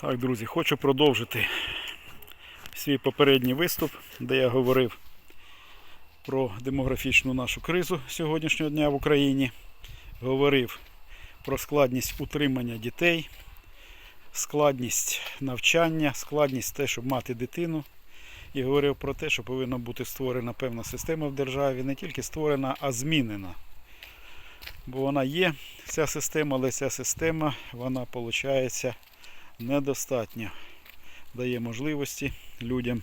Так, друзі, хочу продовжити свій попередній виступ, де я говорив про демографічну нашу кризу сьогоднішнього дня в Україні. Говорив про складність утримання дітей, складність навчання, складність те, щоб мати дитину. І говорив про те, що повинна бути створена певна система в державі, не тільки створена, а змінена. Бо вона є, ця система, але ця система, вона виходить недостатньо дає можливості людям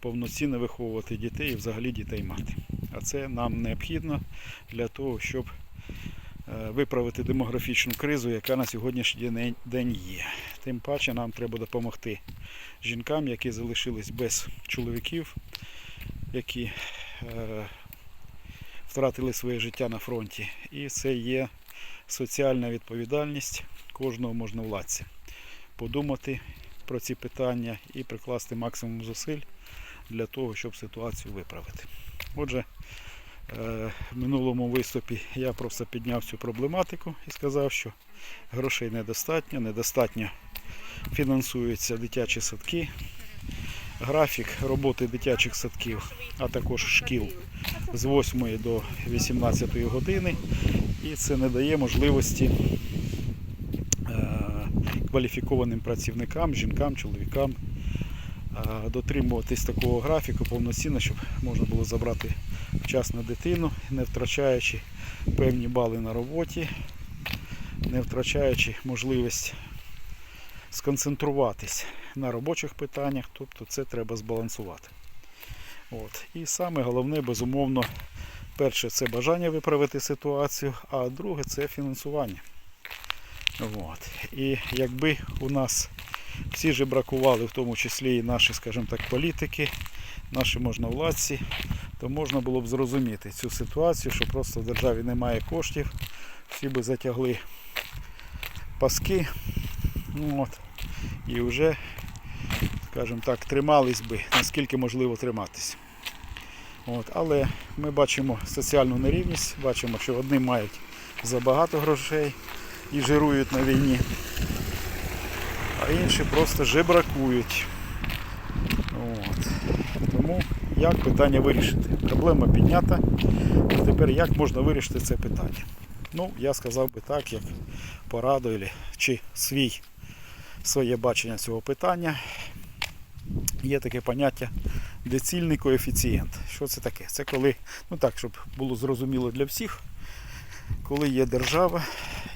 повноцінно виховувати дітей і взагалі дітей мати. А це нам необхідно для того, щоб е, виправити демографічну кризу, яка на сьогоднішній день- є. Тим паче нам треба допомогти жінкам, які залишились без чоловіків, які е, втратили своє життя на фронті. І це є соціальна відповідальність кожного можновладця подумати про ці питання і прикласти максимум зусиль для того, щоб ситуацію виправити. Отже, е, в минулому виступі я просто підняв цю проблематику і сказав, що грошей недостатньо, недостатньо фінансуються дитячі садки, графік роботи дитячих садків, а також шкіл з 8 до 18 години, і це не дає можливості кваліфікованим працівникам, жінкам, чоловікам дотримуватись такого графіку повноцінно, щоб можна було забрати вчасно дитину, не втрачаючи певні бали на роботі, не втрачаючи можливість сконцентруватись на робочих питаннях, тобто це треба збалансувати. От. І саме головне, безумовно, перше це бажання виправити ситуацію, а друге це фінансування. От. І якби у нас всі же бракували, в тому числі і наші, скажімо так, політики, наші можновладці, то можна було б зрозуміти цю ситуацію, що просто в державі немає коштів, всі би затягли паски. Ну, От. І вже, скажімо так, тримались би, наскільки можливо триматись. От. Але ми бачимо соціальну нерівність, бачимо, що одні мають забагато грошей, і жирують на війні, а інші просто жебракують. От. Тому як питання вирішити? Проблема піднята. А тепер як можна вирішити це питання? Ну, я сказав би так, як пораду чи свій, своє бачення цього питання. Є таке поняття децільний коефіцієнт. Що це таке? Це коли, ну так, щоб було зрозуміло для всіх, коли є держава,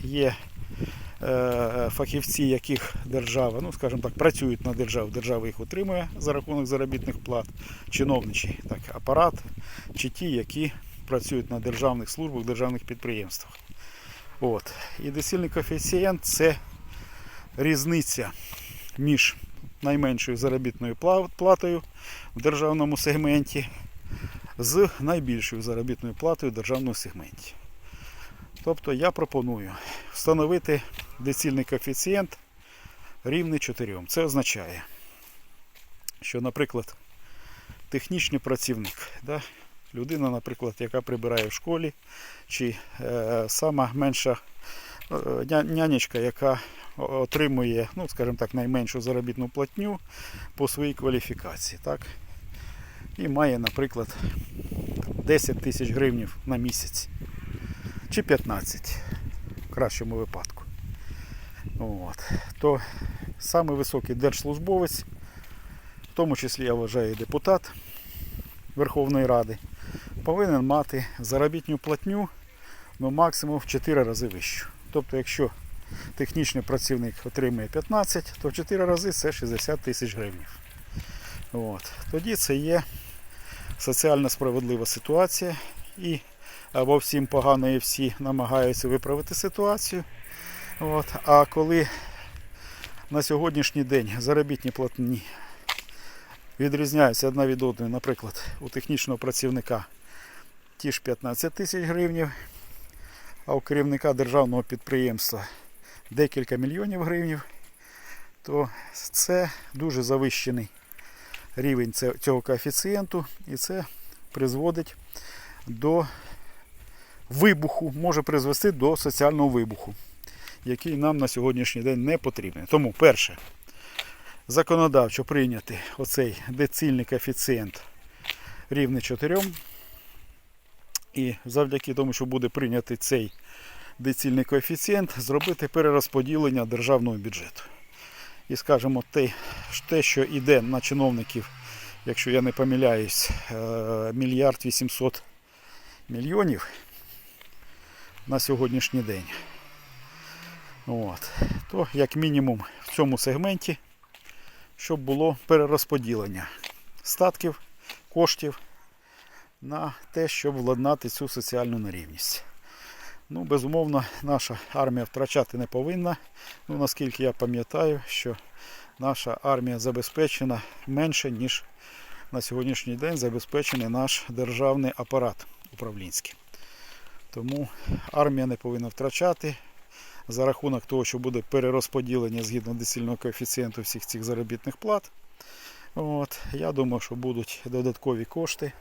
є е, фахівці, яких держава, ну скажімо так, працюють на державу, держава їх утримує за рахунок заробітних плат, чиновничий так, апарат, чи ті, які працюють на державних службах, державних підприємствах. От. І десильний коефіцієнт це різниця між найменшою заробітною платою в державному сегменті з найбільшою заробітною платою в державному сегменті. Тобто я пропоную встановити децільний коефіцієнт рівний 4. Це означає, що, наприклад, технічний працівник, да, людина, наприклад, яка прибирає в школі, чи е, сама менша е, нянечка, яка отримує, ну, скажімо так, найменшу заробітну платню по своїй кваліфікації. Так? І має, наприклад, 10 тисяч гривнів на місяць чи 15 в кращому випадку. От. То самий високий держслужбовець, в тому числі я вважаю депутат Верховної Ради, повинен мати заробітну платню ну, максимум в 4 рази вищу. Тобто, якщо технічний працівник отримує 15, то в 4 рази це 60 тисяч гривень. От. Тоді це є соціально справедлива ситуація і або всім погано і всі намагаються виправити ситуацію. От. А коли на сьогоднішній день заробітні платні відрізняються одна від одної, наприклад, у технічного працівника ті ж 15 тисяч гривень, а у керівника державного підприємства декілька мільйонів гривень, то це дуже завищений рівень цього коефіцієнту, і це призводить до вибуху, може призвести до соціального вибуху, який нам на сьогоднішній день не потрібен. Тому, перше, законодавчо прийняти оцей децільний коефіцієнт рівний 4. І завдяки тому, що буде прийнятий цей децільний коефіцієнт, зробити перерозподілення державного бюджету. І скажімо, те, що йде на чиновників, якщо я не помиляюсь, е, мільярд 800 мільйонів на сьогоднішній день. От. То як мінімум в цьому сегменті, щоб було перерозподілення статків, коштів на те, щоб владнати цю соціальну нерівність. Ну, безумовно, наша армія втрачати не повинна. Ну, наскільки я пам'ятаю, що наша армія забезпечена менше, ніж на сьогоднішній день забезпечений наш державний апарат управлінський. Тому армія не повинна втрачати за рахунок того, що буде перерозподілення згідно децільного коефіцієнту всіх цих заробітних плат. От, я думаю, що будуть додаткові кошти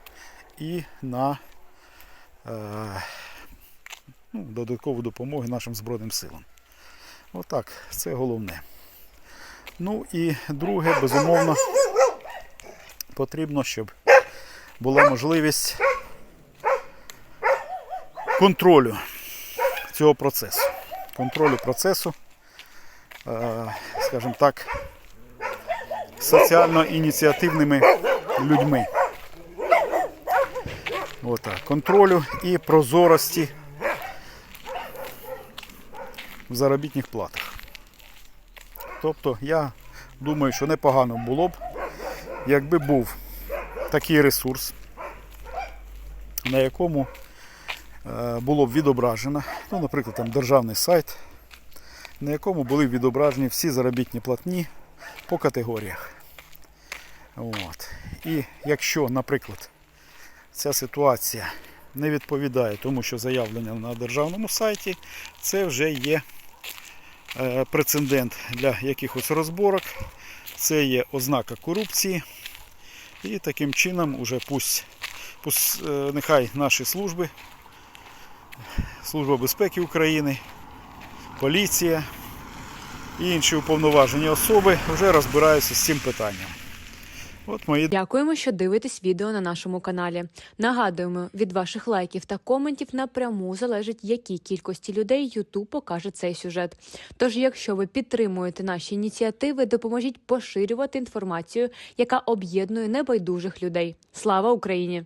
і на е, ну, додаткову допомогу нашим Збройним силам. Отак, це головне. Ну і друге, безумовно, потрібно, щоб була можливість контролю цього процесу. Контролю процесу, е, скажімо так, соціально ініціативними людьми. Отак. Контролю і прозорості в заробітних платах. Тобто я думаю, що непогано було б, якби був такий ресурс, на якому було б відображено, ну, наприклад, там державний сайт, на якому були відображені всі заробітні платні по категоріях. От. І якщо, наприклад, ця ситуація не відповідає тому, що заявлено на державному сайті, це вже є е, прецедент для якихось розборок, це є ознака корупції. І таким чином уже пусть, пусть е, нехай наші служби, Служба безпеки України, поліція і інші уповноважені особи вже розбираються з цим питанням. От мої Дякуємо, що дивитесь відео на нашому каналі. Нагадуємо, від ваших лайків та коментів напряму залежить, якій кількості людей YouTube покаже цей сюжет. Тож, якщо ви підтримуєте наші ініціативи, допоможіть поширювати інформацію, яка об'єднує небайдужих людей. Слава Україні!